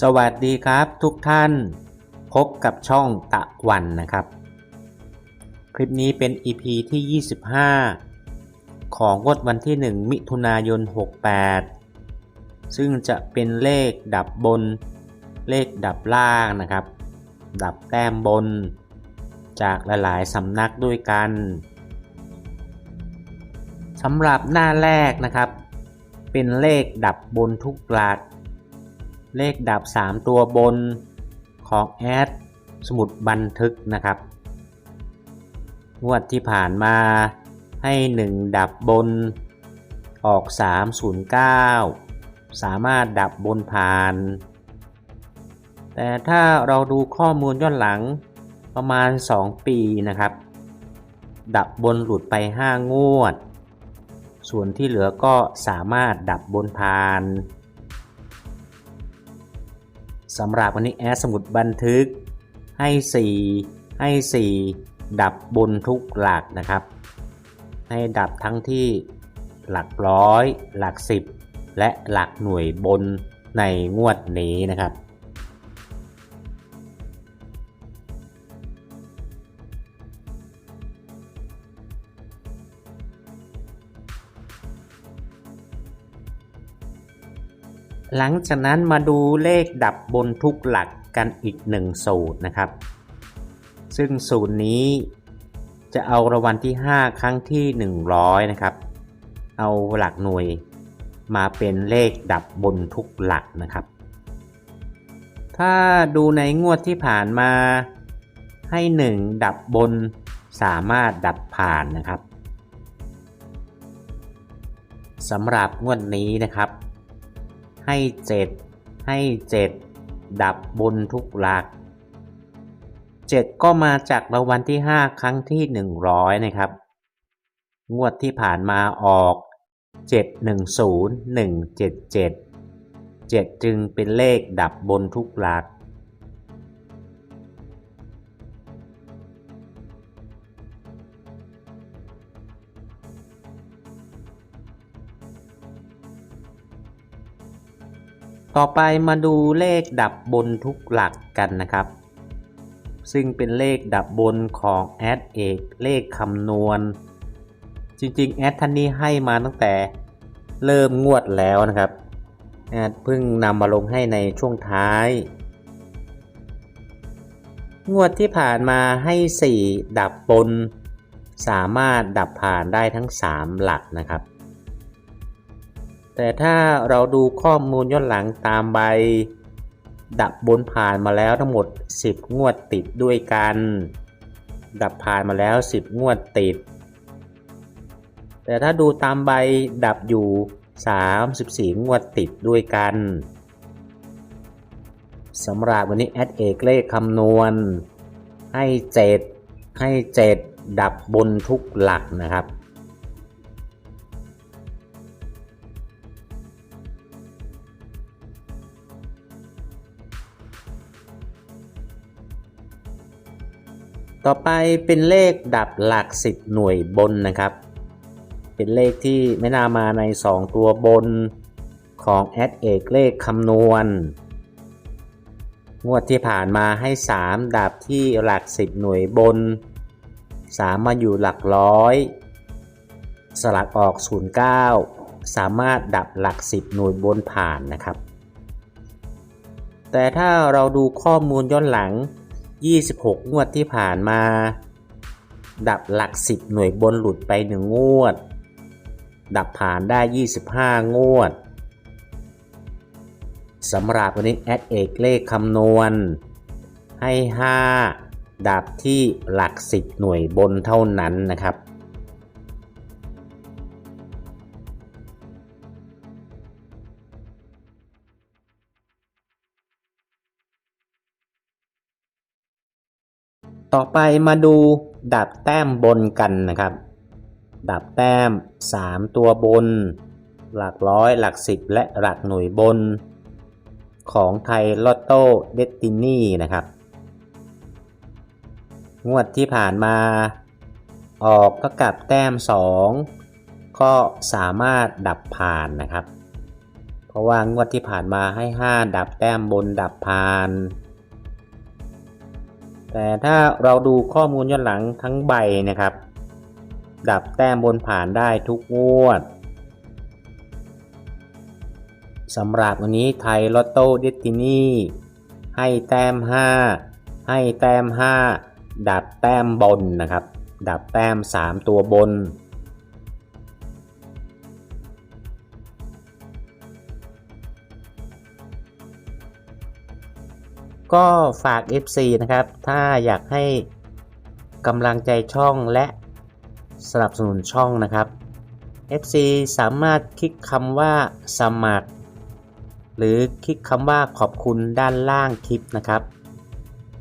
สวัสดีครับทุกท่าน พบกับช่องตะวันนะครับ คลิปนี้เป็น EP ที่ 25 ของงวดวันที่ 1 มิถุนายน 68 ซึ่งจะเป็นเลขดับบน เลขดับล่างนะครับ ดับแต้มบน จากหลายๆสำนักด้วยกันสำหรับหน้าแรกนะครับ เป็นเลขดับบนทุกหลัก เลขดับ 3 ตัวบนของแอดสมุดบันทึกนะครับ งวดที่ผ่านมาให้ 1 ดับบนออก 309 สามารถดับบนผ่าน แต่ถ้าเราดูข้อมูลย้อนหลังประมาณ 2 ปีนะครับ ดับบนหลุดไป 5 งวด ส่วนที่เหลือก็สามารถดับบนผ่าน สำหรับวันนี้แอดสมุดบันทึกให้ 4 ให้ 4 ดับบนทุกหลักนะครับ ให้ดับทั้งที่หลักร้อย หลัก 10 และหลักหน่วยบนในงวดนี้นะครับ หลังจากนั้นมาดูเลขดับบนทุกหลักกันอีกหนึ่งสูตรนะครับ ซึ่งสูตรนี้จะเอารางวัลที่ 5 ครั้งที่ 100 นะครับ เอาหลักหน่วยมาเป็นเลขดับบนทุกหลักนะครับ ถ้าดูในงวดที่ผ่านมาให้ 1 ดับบนสามารถดับผ่านนะครับสำหรับงวดนี้นะครับ ให้7ให้7ดับบนทุกหลัก 7 ก็มาจากรางวัลที่ 5 ครั้งที่ 100 นะครับ งวดที่ผ่านมาออก 710177 7 จึงเป็นเลขดับบนทุกหลัก ต่อไปมาดูเลขดับบนทุกหลักกันนะครับ ซึ่งเป็นเลขดับบนของแอดเอกเลขคำนวณ จริงๆแอดท่านนี้ให้มาตั้งแต่เริ่มงวดแล้วนะครับแอดเพิ่งนำมาลงให้ในช่วงท้าย งวดที่ผ่านมาให้ 4 ดับบน สามารถดับผ่านได้ทั้ง 3 หลักนะครับ แต่ถ้าเราดูข้อมูลย้อนหลังตามใบ ดับบนผ่านมาแล้วทั้งหมด 10 งวดติดด้วยกัน ดับผ่านมาแล้ว 10 งวดติด แต่ถ้าดูตามใบดับอยู่ 34 งวดติดด้วยกันสำหรับวันนี้แอดเอกเลขคำนวณ ให้ 7 ให้ 7 ดับบนทุกหลักนะครับ ต่อไปเป็นเลขดับหลัก 10 หน่วยบนนะครับ เป็นเลขที่ไม่น่ามาใน 2 ตัวบนของแอดเอกเลขคำนวณ งวดที่ผ่านมาให้ 3 ดับที่หลัก 10 หน่วยบน 3 มาอยู่หลักร้อย สลักออก 09 สามารถดับหลัก 10 หน่วยบนผ่านนะครับ แต่ถ้าเราดูข้อมูลย้อนหลัง 26 งวดที่ผ่านมา ดับหลัก 10 หน่วยบนหลุดไป 1 งวด ดับผ่านได้ 25 งวดสำหรับวันนี้แอดเอกเลขคำนวณ ให้ 5 ดับที่หลัก 10 หน่วยบนเท่านั้นนะครับ ต่อไปมาดูดับแต้มบนกันนะครับ ดับแต้ม 3 ตัวบน หลักร้อยหลักสิบและหลักหน่วยบน ของไทยลอตโต้เดสตินีนะครับ งวดที่ผ่านมา ออกเท่ากับแต้ม 2 ก็สามารถดับผ่านนะครับ เพราะว่างวดที่ผ่านมาให้ 5 ดับแต้มบนดับพาน แต่ถ้าเราดูข้อมูลย้อนหลังทั้งใบนะครับ ดับแต้มบนผ่านได้ทุกงวดสำหรับวันนี้ไทยลอตโต้เดตินี่ให้แต้ม 5 ให้แต้ม 5 ดับแต้มบนนะครับ ดับแต้ม 3 ตัวบน ก็ฝาก FC นะครับ ถ้าอยากให้กำลังใจช่องและสนับสนุนช่องนะครับ FC สามารถคลิกคำว่าสมัคร หรือคลิกคำว่าขอบคุณด้านล่างคลิปนะครับ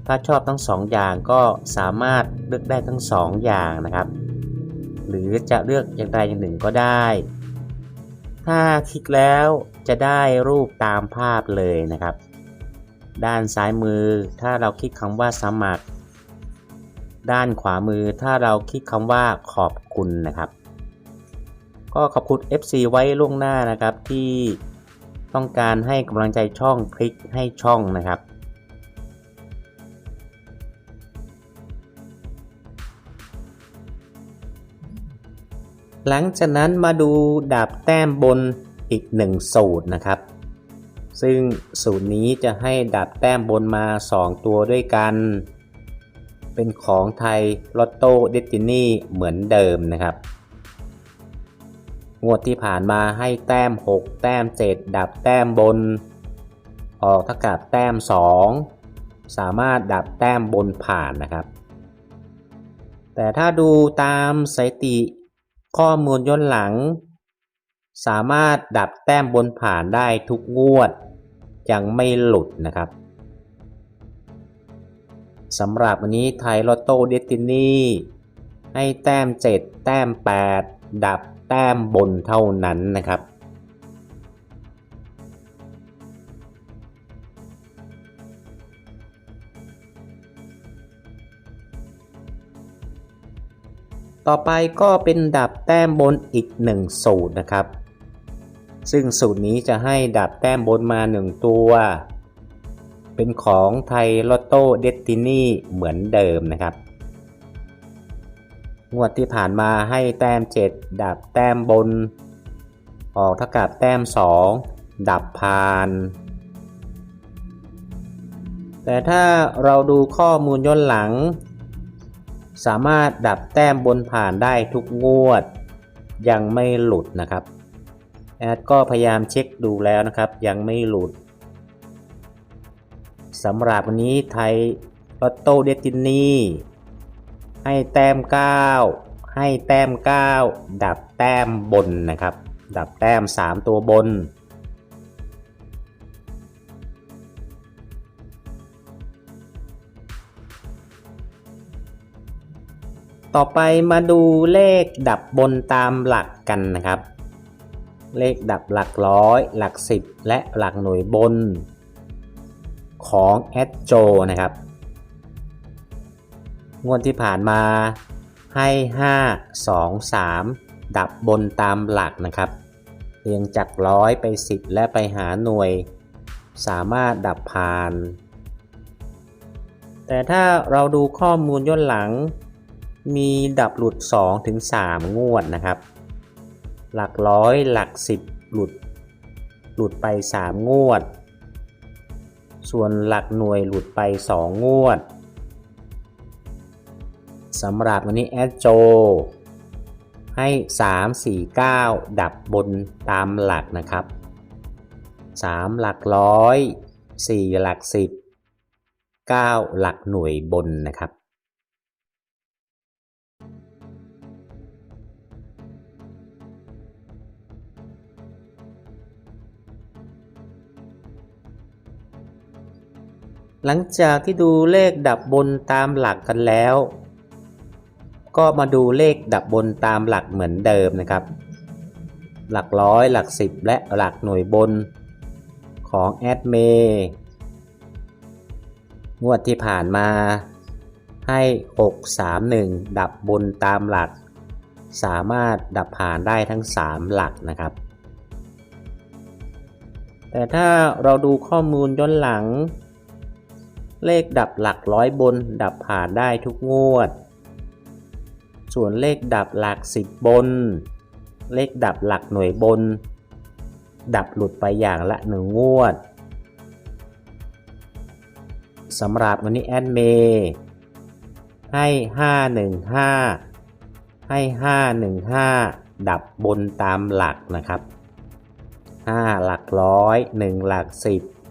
ถ้าชอบทั้งสองอย่างก็สามารถเลือกได้ทั้งสองอย่างนะครับ หรือจะเลือกอย่างใดอย่างหนึ่งก็ได้ ถ้าคลิกแล้วจะได้รูปตามภาพเลยนะครับ ด้านซ้ายมือ ถ้าเราคลิกคำว่าสมัคร ด้านขวามือ ถ้าเราคลิกคำว่าขอบคุณนะครับ ก็ขอบคุณ FC ไว้ล่วงหน้านะครับที่ต้องการให้กำลังใจช่องคลิกให้ช่องนะครับหลังจากนั้นมาดูดาบแต้มบนอีกหนึ่งสูตรนะครับ ซึ่งสูตรนี้จะให้ดาบแต้มบนมา 2 ตัวด้วยกัน เป็นของไทยลอตโต้เดตินี่เหมือนเดิมนะครับ งวดที่ผ่านมาให้แต้ม 6 แต้ม 7 ดับแต้มบน ออกเท่ากับแต้ม 2 สามารถดับแต้มบนผ่านนะครับ แต่ถ้าดูตามสถิติข้อมูลย้อนหลังสามารถดับแต้มบนผ่านได้ทุกงวด ยังไม่หลุดนะครับสำหรับวันนี้ไทยลอตโต้เดตินี่ให้แต้ม 7 แต้ม 8 ดับแต้มบนเท่านั้นนะครับ ต่อไปก็เป็นดับแต้มบนอีก 1 สูตรนะครับ ซึ่งสูตรนี้จะให้ดับแต้มบนมา 1 ตัว เป็นของไทยลอตโต้เดตินี่เหมือนเดิมนะครับ งวดที่ผ่านมาให้แต้ม 7ดับแต้มบน ออกเท่ากับแต้ม 2 ดับพาน แต่ถ้าเราดูข้อมูลย้อนหลัง สามารถดับแต้มบนผ่านได้ทุกงวด ยังไม่หลุดนะครับ แอดก็พยายามเช็คดูแล้วนะครับ ยังไม่หลุดสำหรับวันนี้ไทยลอตโต้เดตินีให้แต้ม 9 ให้แต้ม 9 ดับแต้มบนนะครับ ดับแต้ม 3 ตัวบน ต่อไปมาดูเลขดับบนตามหลักกันนะครับ เลขดับหลักร้อย หลักสิบและหลักหน่วยบน ของแอดโจนะครับ งวดที่ผ่านมาให้ 5 2 3 ดับบนตามหลักนะครับ เรียงจากร้อยไป 10 และไปหาหน่วย สามารถดับผ่าน แต่ถ้าเราดูข้อมูลย้อนหลัง มีดับหลุด2ถึง3งวดนะครับ หลักร้อยหลัก10หลุด หลุดไป 3 งวด ส่วนหลักหน่วยหลุดไป 2 งวดสำหรับวันนี้แอดโจ ให้ 3 4 9 ดับบนตามหลักนะครับ 3 หลักร้อย 4 หลัก 10 9 หลักหน่วยบนนะครับ หลังจากที่ดูเลขดับบนตามหลักกันแล้ว ก็มาดูเลขดับบนตามหลักเหมือนเดิมนะครับ หลักร้อยหลักสิบและหลักหน่วยบนของแอดเมงวดที่ผ่านมาให้ 631 ดับบนตามหลัก สามารถดับผ่านได้ทั้ง 3 หลักนะครับ แต่ถ้าเราดูข้อมูลย้อนหลัง เลขดับหลักร้อยบนดับผ่านได้ทุกงวด ส่วนเลขดับหลักสิบบน เลขดับหลักหน่วยบน ดับหลุดไปอย่างละหนึ่งงวดสำหรับวันนี้แอดเมย์ให้ 515 ให้ 515 ดับบนตามหลักนะครับ 5 หลักร้อย 1 หลัก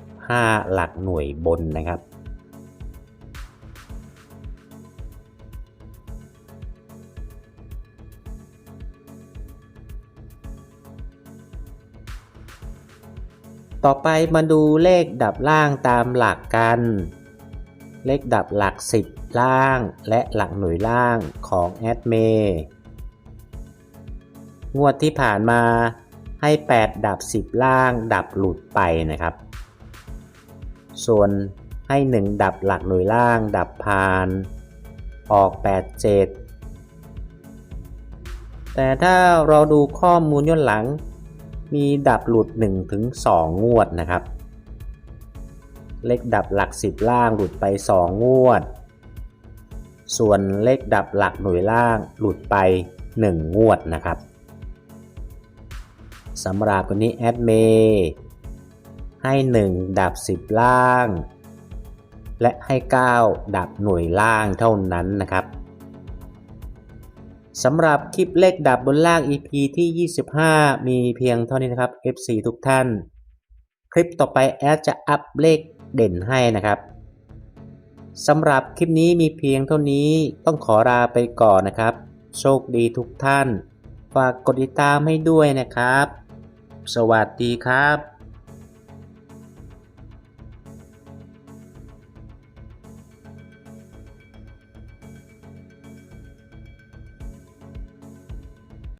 10 5 หลักหน่วยบนนะครับ ต่อไปมาดูเลขดับล่างตามหลักกัน เลขดับหลัก 10 ล่างและหลักหน่วยล่างของแอดเมงวดที่ผ่านมาให้ 8 ดับ 10 ล่างดับหลุดไปนะครับ ส่วนให้ 1 ดับหลักหน่วยล่างดับผ่าน ออก 8 7 แต่ถ้าเราดูข้อมูลย้อนหลัง มีดับหลุด 1-2 งวดนะครับ เลขดับหลัก 10 ล่างหลุดไป 2 งวด ส่วนเลขดับหลักหน่วยล่างหลุดไป 1 งวดนะครับสำหรับวันนี้แอดเมย์ให้ 1 ดับ 10 ล่าง และให้ 9 ดับหน่วยล่างเท่านั้นนะครับ สำหรับคลิปเลขดับบนล่าง EP ที่ 25 มีเพียงเท่านี้นะครับ FC ทุกท่าน คลิปต่อไปแอดจะอัพเลขเด่นให้นะครับสำหรับคลิปนี้มีเพียงเท่านี้ต้องขอลาไปก่อนนะครับ โชคดีทุกท่าน ฝากกดติดตามให้ด้วยนะครับ สวัสดีครับ